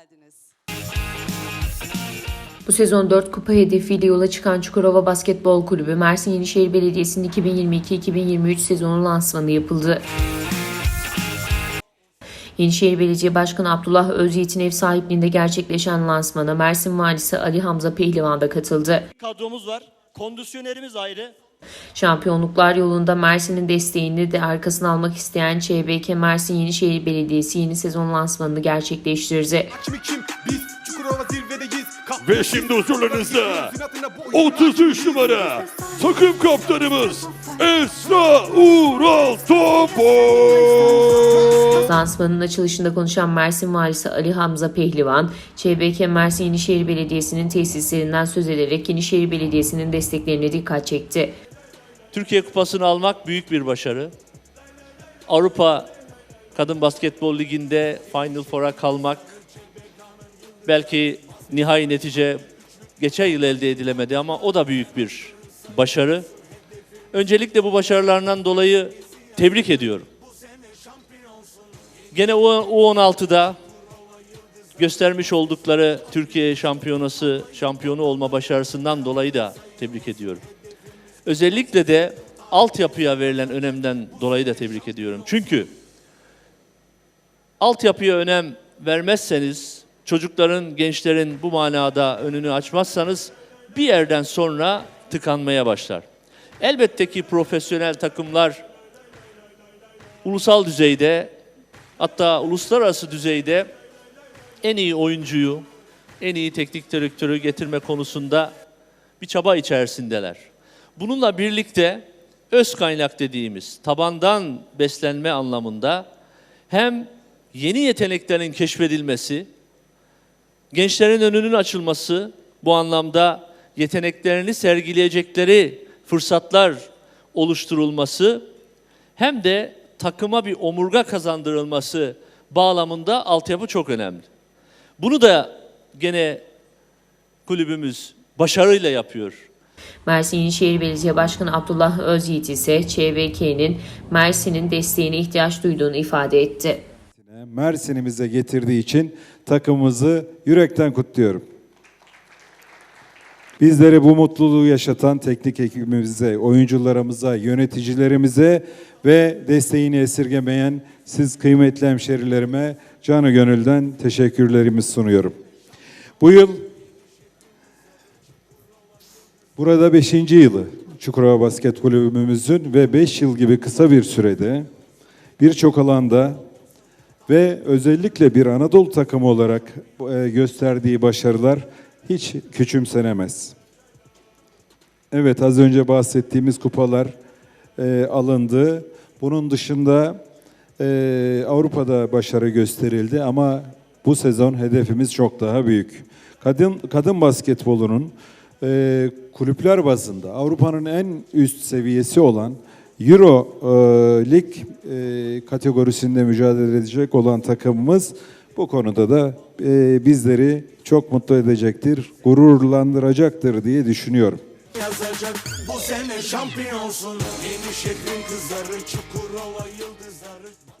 geldiniz. Bu sezon 4 kupa hedefiyle yola çıkan Çukurova Basketbol Kulübü Mersin Yenişehir Belediyesi'nin 2022-2023 sezonu lansmanı yapıldı. Yenişehir Belediye Başkanı Abdullah Özyiğit'in ev sahipliğinde gerçekleşen lansmana Mersin Valisi Ali Hamza Pehlivan da katıldı. kadromuz var. Kondisyonerimiz ayrı. Şampiyonluklar yolunda Mersin'in desteğini de arkasına almak isteyen ÇBK Mersin Yenişehir Belediyesi yeni sezon lansmanını gerçekleştirdi. Kimi kim? Biz Çukurova zirvedeyiz. Kap- Ve şimdi huzurlarınızda Zinatına bu oyun- 33 numara takım kaptanımız Esra Ural Topol. Lansmanın açılışında konuşan Mersin Valisi Ali Hamza Pehlivan, ÇBK Mersin Yenişehir Belediyesi'nin tesislerinden söz ederek Yenişehir Belediyesi'nin desteklerine dikkat çekti. Türkiye Kupası'nı almak büyük bir başarı. Avrupa Kadın Basketbol Ligi'nde Final Four'a kalmak belki nihai netice geçen yıl elde edilemedi ama o da büyük bir başarı. Öncelikle bu başarılarından dolayı tebrik ediyorum. Gene U- U16'da göstermiş oldukları Türkiye şampiyonası, şampiyonu olma başarısından dolayı da tebrik ediyorum. Özellikle de altyapıya verilen önemden dolayı da tebrik ediyorum. Çünkü altyapıya önem vermezseniz, çocukların, gençlerin bu manada önünü açmazsanız bir yerden sonra tıkanmaya başlar. Elbette ki profesyonel takımlar ulusal düzeyde hatta uluslararası düzeyde en iyi oyuncuyu, en iyi teknik direktörü getirme konusunda bir çaba içerisindeler. Bununla birlikte öz kaynak dediğimiz tabandan beslenme anlamında hem yeni yeteneklerin keşfedilmesi, gençlerin önünün açılması bu anlamda yeteneklerini sergileyecekleri fırsatlar oluşturulması hem de takıma bir omurga kazandırılması bağlamında altyapı çok önemli. Bunu da gene kulübümüz başarıyla yapıyor. Mersin Yenişehir Belediye Başkanı Abdullah Özyiğit ise ÇBK'nin Mersin'in desteğine ihtiyaç duyduğunu ifade etti. Mersin'imize getirdiği için takımımızı yürekten kutluyorum. Bizlere bu mutluluğu yaşatan teknik ekibimize, oyuncularımıza, yöneticilerimize ve desteğini esirgemeyen siz kıymetli hemşerilerime canı gönülden teşekkürlerimi sunuyorum. Bu yıl burada 5. yılı Çukurova Basket Kulübümüzün ve 5 yıl gibi kısa bir sürede birçok alanda ve özellikle bir Anadolu takımı olarak e, gösterdiği başarılar hiç küçümsenemez. Evet az önce bahsettiğimiz kupalar e, alındı. Bunun dışında e, Avrupa'da başarı gösterildi ama bu sezon hedefimiz çok daha büyük. Kadın kadın basketbolunun e, kulüpler bazında Avrupa'nın en üst seviyesi olan Euro e, Lig e, kategorisinde mücadele edecek olan takımımız bu konuda da e, bizleri çok mutlu edecektir, gururlandıracaktır diye düşünüyorum. Bu sene şampiyonsun Yeni şehrin kızları Çukurova yıldızları